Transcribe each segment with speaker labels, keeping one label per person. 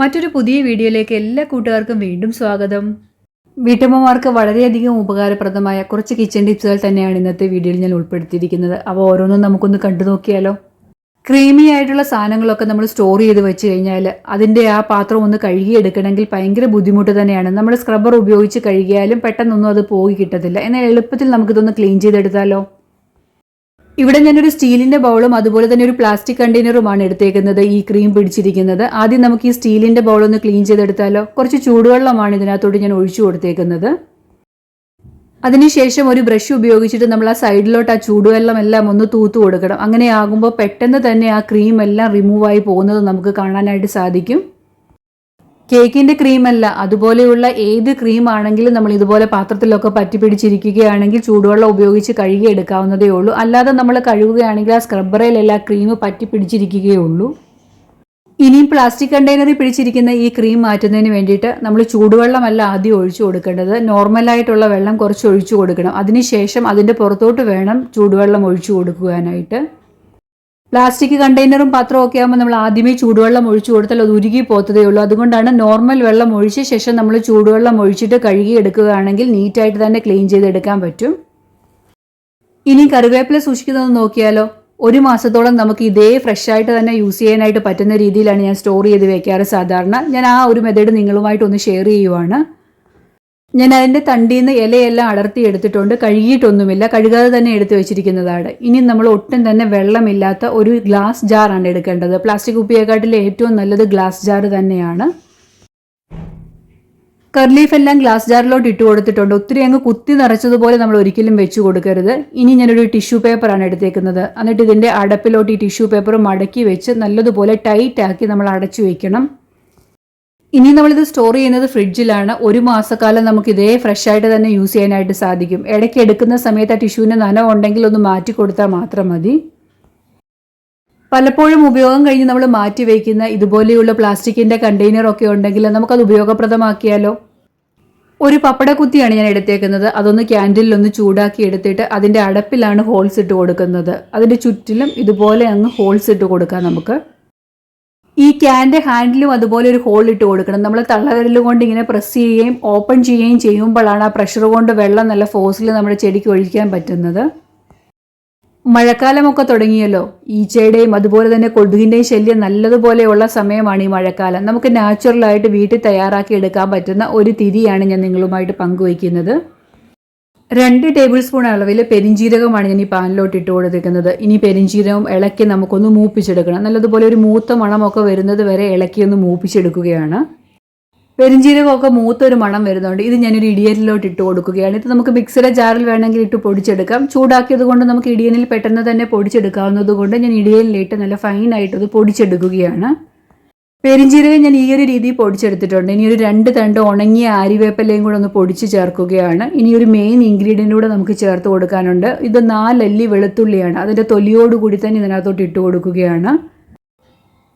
Speaker 1: മറ്റൊരു പുതിയ വീഡിയോയിലേക്ക് എല്ലാ കൂട്ടുകാർക്കും വീണ്ടും സ്വാഗതം. വീട്ടമ്മമാർക്ക് വളരെയധികം ഉപകാരപ്രദമായ കുറച്ച് കിച്ചൺ ടിപ്സുകൾ തന്നെയാണ് ഇന്നത്തെ വീഡിയോയിൽ ഞാൻ ഉൾപ്പെടുത്തിയിരിക്കുന്നത്. അവ ഓരോന്നും നമുക്കൊന്ന് കണ്ടു നോക്കിയാലോ? ക്രീമി ആയിട്ടുള്ള സാധനങ്ങളൊക്കെ നമ്മൾ സ്റ്റോർ ചെയ്ത് വെച്ച് കഴിഞ്ഞാൽ അതിന്റെ ആ പാത്രം ഒന്ന് കഴുകിയെടുക്കണമെങ്കിൽ ഭയങ്കര ബുദ്ധിമുട്ട് തന്നെയാണ്. നമ്മൾ സ്ക്രബ്ബർ ഉപയോഗിച്ച് കഴുകിയാലും പെട്ടെന്നൊന്നും അത് പോയി കിട്ടത്തില്ല. എന്നാൽ എളുപ്പത്തിൽ നമുക്കിതൊന്ന് ക്ലീൻ ചെയ്തെടുത്താലോ? ഇവിടെ ഞാനൊരു സ്റ്റീലിന്റെ ബൗളും അതുപോലെ തന്നെ ഒരു പ്ലാസ്റ്റിക് കണ്ടെയ്നറുമാണ് എടുത്തേക്കുന്നത് ഈ ക്രീം പിടിച്ചിരിക്കുന്നത്. ആദ്യം നമുക്ക് ഈ സ്റ്റീലിന്റെ ബൗൾ ഒന്ന് ക്ലീൻ ചെയ്തെടുത്താലോ? കുറച്ച് ചൂടുവെള്ളമാണ് ഇതിനകത്തോട്ട് ഞാൻ ഒഴിച്ചു കൊടുത്തേക്കുന്നത്. അതിനുശേഷം ഒരു ബ്രഷ് ഉപയോഗിച്ചിട്ട് നമ്മൾ ആ സൈഡിലോട്ട് ആ ചൂടുവെള്ളം എല്ലാം ഒന്ന് തൂത്തു കൊടുക്കണം. അങ്ങനെ ആകുമ്പോൾ പെട്ടെന്ന് തന്നെ ആ ക്രീം എല്ലാം റിമൂവായി പോകുന്നത് നമുക്ക് കാണാനായിട്ട് സാധിക്കും. കേക്കിന്റെ ക്രീമല്ല. അതുപോലെയുള്ള ഏത് ക്രീം ആണെങ്കിലും നമ്മൾ ഇതുപോലെ പാത്രത്തിലൊക്കെ പറ്റി പിടിച്ചിരിക്കുകയാണെങ്കിൽ ചൂടുവെള്ളം ഉപയോഗിച്ച് കഴുകി എടുക്കാവുന്നതേ ഉള്ളൂ. അല്ലാതെ നമ്മൾ കഴുകുകയാണെങ്കിൽ ആ സ്ക്രബ്ബറയിലെല്ലാം ക്രീം പറ്റി പിടിച്ചിരിക്കുകയുള്ളൂ. ഇനിയും പ്ലാസ്റ്റിക് കണ്ടെയ്നറിൽ പിടിച്ചിരിക്കുന്ന ഈ ക്രീം മാറ്റുന്നതിന് വേണ്ടിയിട്ട് നമ്മൾ ചൂടുവെള്ളമല്ല ആദ്യം ഒഴിച്ചു കൊടുക്കേണ്ടത്. നോർമലായിട്ടുള്ള വെള്ളം കുറച്ച് ഒഴിച്ചു കൊടുക്കണം. അതിനുശേഷം അതിന്റെ പുറത്തോട്ട് വേണം ചൂടുവെള്ളം ഒഴിച്ചു കൊടുക്കുവാനായിട്ട്. പ്ലാസ്റ്റിക് കണ്ടെയ്നറും പാത്രവും ഒക്കെ ആകുമ്പോൾ നമ്മൾ ആദ്യമേ ചൂടുവെള്ളം ഒഴിച്ചു കൊടുത്താൽ അത് ഉരുകി പോത്തതേ ഉള്ളൂ. അതുകൊണ്ടാണ് നോർമൽ വെള്ളം ഒഴിച്ച ശേഷം നമ്മൾ ചൂടുവെള്ളം ഒഴിച്ചിട്ട് കഴുകി എടുക്കുകയാണെങ്കിൽ നീറ്റായിട്ട് തന്നെ ക്ലീൻ ചെയ്തെടുക്കാൻ പറ്റും. ഇനി കറിവേപ്പില സൂക്ഷിക്കുന്നത് നോക്കിയാലോ? ഒരു മാസത്തോളം നമുക്ക് ഇതേ ഫ്രഷ് ആയിട്ട് തന്നെ യൂസ് ചെയ്യാനായിട്ട് പറ്റുന്ന രീതിയിലാണ് ഞാൻ സ്റ്റോർ ചെയ്ത് വെക്കാറ് സാധാരണ. ഞാൻ ആ ഒരു മെത്തേഡ് നിങ്ങളുമായിട്ട് ഒന്ന് ഷെയർ ചെയ്യുവാണ്. ഞാൻ അതിന്റെ തണ്ടിയിൽ നിന്ന് ഇലയെല്ലാം അടർത്തി എടുത്തിട്ടുണ്ട്. കഴുകിയിട്ടൊന്നുമില്ല. കഴുകാതെ തന്നെ എടുത്ത് വെച്ചിരിക്കുന്നതാണ്. ഇനി നമ്മൾ ഒട്ടും തന്നെ വെള്ളമില്ലാത്ത ഒരു ഗ്ലാസ് ജാറാണ് എടുക്കേണ്ടത്. പ്ലാസ്റ്റിക് കുപ്പിയെക്കാട്ടിൽ ഏറ്റവും നല്ലത് ഗ്ലാസ് ജാർ തന്നെയാണ്. കർലീഫ് എല്ലാം ഗ്ലാസ് ജാറിലോട്ട് ഇട്ട് കൊടുത്തിട്ടുണ്ട്. ഒത്തിരി അങ്ങ് കുത്തി നിറച്ചതുപോലെ നമ്മൾ ഒരിക്കലും വെച്ച് കൊടുക്കരുത്. ഇനി ഞാനൊരു ടിഷ്യൂ പേപ്പറാണ് എടുത്തേക്കുന്നത്. എന്നിട്ട് ഇതിന്റെ അടപ്പിലോട്ട് ഈ ടിഷ്യൂ പേപ്പർ മടക്കി വെച്ച് നല്ലതുപോലെ ടൈറ്റ് ആക്കി നമ്മൾ അടച്ചു വെക്കണം. ഇനി നമ്മളിത് സ്റ്റോർ ചെയ്യുന്നത് ഫ്രിഡ്ജിലാണ് ഒരു മാസക്കാലം നമുക്ക് ഇതേ ഫ്രഷ് ആയിട്ട് തന്നെ യൂസ് ചെയ്യാനായിട്ട് സാധിക്കും. ഇടയ്ക്ക് എടുക്കുന്ന സമയത്ത് ആ ടിഷ്യൂവിന് നനവ് ഉണ്ടെങ്കിൽ ഒന്ന് മാറ്റി കൊടുത്താൽ മാത്രം മതി. പലപ്പോഴും ഉപയോഗം കഴിഞ്ഞ് നമ്മൾ മാറ്റി വയ്ക്കുന്ന ഇതുപോലെയുള്ള പ്ലാസ്റ്റിക്കിന്റെ കണ്ടെയ്നർ ഒക്കെ ഉണ്ടെങ്കിൽ നമുക്കത് ഉപയോഗപ്രദമാക്കിയാലോ? ഒരു പപ്പടക്കുത്തിയാണ് ഞാൻ എടുത്തേക്കുന്നത്. അതൊന്ന് ക്യാൻഡിലിൽ ഒന്ന് ചൂടാക്കി എടുത്തിട്ട് അതിന്റെ അടപ്പിലാണ് ഹോൾസ് ഇട്ട് കൊടുക്കുന്നത്. അതിന്റെ ചുറ്റിലും ഇതുപോലെ അങ്ങ് ഹോൾസ് ഇട്ട് കൊടുക്കാം നമുക്ക്. ഈ ക്യാന്റെ ഹാൻഡിലും അതുപോലെ ഒരു ഹോൾ ഇട്ട് കൊടുക്കണം. നമ്മൾ തള്ളകരൽ കൊണ്ട് ഇങ്ങനെ പ്രസ് ചെയ്യുകയും ഓപ്പൺ ചെയ്യുകയും ചെയ്യുമ്പോഴാണ് ആ പ്രഷർ കൊണ്ട് വെള്ളം നല്ല ഫോഴ്സിൽ നമ്മുടെ ചെടിക്ക് ഒഴിക്കാൻ പറ്റുന്നത്. മഴക്കാലമൊക്കെ തുടങ്ങിയല്ലോ. ഈച്ചയുടെയും അതുപോലെ തന്നെ കൊതുകിന്റെയും ശല്യം നല്ലതുപോലെയുള്ള സമയമാണ് ഈ മഴക്കാലം. നമുക്ക് നാച്ചുറലായിട്ട് വീട്ടിൽ തയ്യാറാക്കി എടുക്കാൻ പറ്റുന്ന ഒരു തിരിയാണ് ഞാൻ നിങ്ങളുമായിട്ട് പങ്കുവയ്ക്കുന്നത്. രണ്ട് ടേബിൾ സ്പൂൺ അളവിൽ പെരിഞ്ചീരകമാണ് ഞാൻ ഈ പാനിലോട്ട് ഇട്ട് കൊടുത്തിരിക്കുന്നത്. ഇനി പെരിഞ്ചീരകം ഇളക്കി നമുക്കൊന്ന് മൂപ്പിച്ചെടുക്കണം. നല്ലതുപോലെ ഒരു മൂത്ത മണമൊക്കെ വരുന്നത് വരെ ഇളക്കി ഒന്ന് മൂപ്പിച്ചെടുക്കുകയാണ്. പെരിഞ്ചീരകമൊക്കെ മൂത്തൊരു മണം വരുന്നുണ്ട്. ഇത് ഞാനൊരു ഇടിയനിലോട്ട് ഇട്ട് കൊടുക്കുകയാണ്. ഇത് നമുക്ക് മിക്സിയുടെ ജാറിൽ വേണമെങ്കിൽ ഇട്ട് പൊടിച്ചെടുക്കാം. ചൂടാക്കിയത് കൊണ്ട് നമുക്ക് ഇടിയനിൽ പെട്ടെന്ന് തന്നെ പൊടിച്ചെടുക്കാവുന്നത് കൊണ്ട് ഞാൻ ഇടിയനിലിട്ട് നല്ല ഫൈനായിട്ടത് പൊടിച്ചെടുക്കുകയാണ്. പെരിഞ്ചീരകം ഞാൻ ഈ ഒരു രീതിയിൽ പൊടിച്ചെടുത്തിട്ടുണ്ട്. ഇനി ഒരു രണ്ട് തണ്ട് ഉണങ്ങിയ ആരിവേപ്പലയും കൂടെ ഒന്ന് പൊടിച്ച് ചേർക്കുകയാണ്. ഇനി ഒരു മെയിൻ ഇൻഗ്രീഡിയന്റ് കൂടെ നമുക്ക് ചേർത്ത് കൊടുക്കാനുണ്ട്. ഇത് നാലല്ലി വെളുത്തുള്ളിയാണ്. അതിന്റെ തൊലിയോടുകൂടി തന്നെ ഇതിനകത്തോട്ട് ഇട്ട് കൊടുക്കുകയാണ്.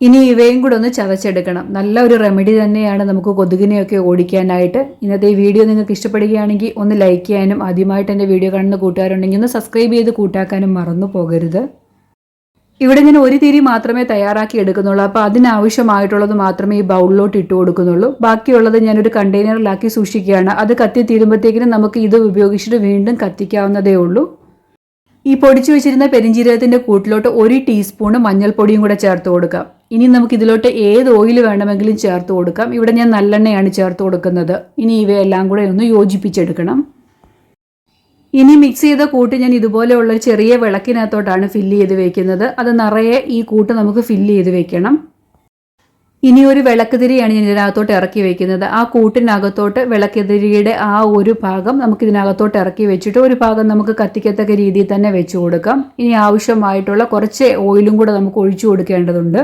Speaker 1: ഇനി ഇവയും കൂടെ ഒന്ന് ചതച്ചെടുക്കണം. നല്ല ഒരു റെമഡി തന്നെയാണ് നമുക്ക് കൊതുകിനെയൊക്കെ ഓടിക്കാനായിട്ട്. ഇന്നത്തെ ഈ വീഡിയോ നിങ്ങൾക്ക് ഇഷ്ടപ്പെടുകയാണെങ്കിൽ ഒന്ന് ലൈക്ക് ചെയ്യാനും ആദ്യമായിട്ട് എന്റെ വീഡിയോ കാണുന്ന കൂട്ടുകാരുണ്ടെങ്കിൽ ഒന്ന് സബ്സ്ക്രൈബ് ചെയ്ത് കൂട്ടാക്കാനും മറന്നു പോകരുത്. ഇവിടെ ഞാൻ ഒരു തിരി മാത്രമേ തയ്യാറാക്കി എടുക്കുന്നുള്ളൂ. അപ്പോൾ അതിനാവശ്യമായിട്ടുള്ളത് മാത്രമേ ഈ ബൗളിലോട്ട് ഇട്ട് കൊടുക്കുന്നുള്ളൂ. ബാക്കിയുള്ളത് ഞാനൊരു കണ്ടെയ്നറിലാക്കി സൂക്ഷിക്കുകയാണ്. അത് കത്തി തീരുമ്പോഴത്തേക്കിനും നമുക്ക് ഇത് ഉപയോഗിച്ചിട്ട് വീണ്ടും കത്തിക്കാവുന്നതേ ഉള്ളൂ. ഈ പൊടിച്ചു വെച്ചിരുന്ന പെരിഞ്ചീരകത്തിന്റെ കൂട്ടിലോട്ട് ഒരു ടീസ്പൂണ് മഞ്ഞൾപ്പൊടിയും കൂടെ ചേർത്ത് കൊടുക്കാം. ഇനി നമുക്ക് ഇതിലോട്ട് ഏത് ഓയിൽ വേണമെങ്കിലും ചേർത്ത് കൊടുക്കാം. ഇവിടെ ഞാൻ നല്ലെണ്ണയാണ് ചേർത്ത് കൊടുക്കുന്നത്. ഇനി ഇവയെല്ലാം കൂടെ ഒന്ന് യോജിപ്പിച്ചെടുക്കണം. ഇനി മിക്സ് ചെയ്ത കൂട്ട് ഞാൻ ഇതുപോലെയുള്ള ചെറിയ വിളക്കിനകത്തോട്ടാണ് ഫില്ല് ചെയ്ത് വെക്കുന്നത്. അത് നിറയെ ഈ കൂട്ട് നമുക്ക് ഫില്ല് ചെയ്ത് വെക്കണം. ഇനി ഒരു വിളക്കുതിരിയാണ് ഞാൻ ഇതിനകത്തോട്ട് ഇറക്കി വെക്കുന്നത്. ആ കൂട്ടിനകത്തോട്ട് വിളക്കുതിരിയുടെ ആ ഒരു ഭാഗം നമുക്ക് ഇതിനകത്തോട്ട് ഇറക്കി വെച്ചിട്ട് ഒരു ഭാഗം നമുക്ക് കത്തിക്കത്തക്ക രീതിയിൽ തന്നെ വെച്ചു കൊടുക്കാം. ഇനി ആവശ്യമായിട്ടുള്ള കുറച്ച് ഓയിലും കൂടെ നമുക്ക് ഒഴിച്ചു കൊടുക്കേണ്ടതുണ്ട്.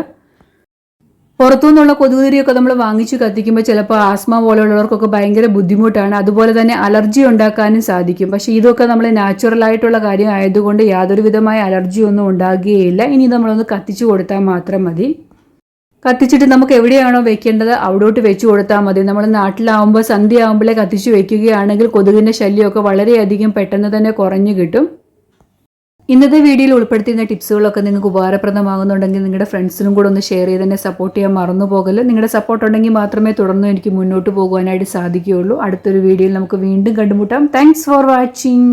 Speaker 1: പുറത്തുനിന്നുള്ള കൊതുകുതിരിയൊക്കെ നമ്മൾ വാങ്ങിച്ചു കത്തിക്കുമ്പോൾ ചിലപ്പോൾ ആസ്മ പോലെയുള്ളവർക്കൊക്കെ ഭയങ്കര ബുദ്ധിമുട്ടാണ്. അതുപോലെ തന്നെ അലർജി ഉണ്ടാക്കാനും സാധിക്കും. പക്ഷേ ഇതൊക്കെ നമ്മൾ നാച്ചുറൽ ആയിട്ടുള്ള കാര്യം ആയതുകൊണ്ട് യാതൊരു വിധമായ അലർജി ഒന്നും ഉണ്ടാകുകയില്ല. ഇനി നമ്മളൊന്ന് കത്തിച്ചു കൊടുത്താൽ മാത്രം മതി. കത്തിച്ചിട്ട് നമുക്ക് എവിടെയാണോ വെക്കേണ്ടത് അവിടോട്ട് വെച്ച് കൊടുത്താൽ മതി. നമ്മൾ നാട്ടിലാവുമ്പോൾ സന്ധ്യ ആവുമ്പോഴേ കത്തിച്ച് വെക്കുകയാണെങ്കിൽ കൊതുകിന്റെ ശല്യമൊക്കെ വളരെയധികം പെട്ടെന്ന് തന്നെ കുറഞ്ഞു കിട്ടും. ഇന്നത്തെ വീഡിയോയിൽ ഉൾപ്പെടുത്തിയിരുന്ന ടിപ്സുകളൊക്കെ നിങ്ങൾക്ക് ഉപകാരപ്രദമാകുന്നുണ്ടെങ്കിൽ നിങ്ങളുടെ ഫ്രണ്ട്സിനും കൂടെ ഒന്ന് ഷെയർ ചെയ്ത് തന്നെ സപ്പോർട്ട് ചെയ്യാൻ മറന്നു പോകൽ നിങ്ങളുടെ സപ്പോർട്ട് ഉണ്ടെങ്കിൽ മാത്രമേ തുടർന്നും എനിക്ക് മുന്നോട്ട് പോകുവാനായിട്ട് സാധിക്കുകയുള്ളൂ. അടുത്തൊരു വീഡിയോയിൽ നമുക്ക് വീണ്ടും കണ്ടുമുട്ടാം. Thanks for watching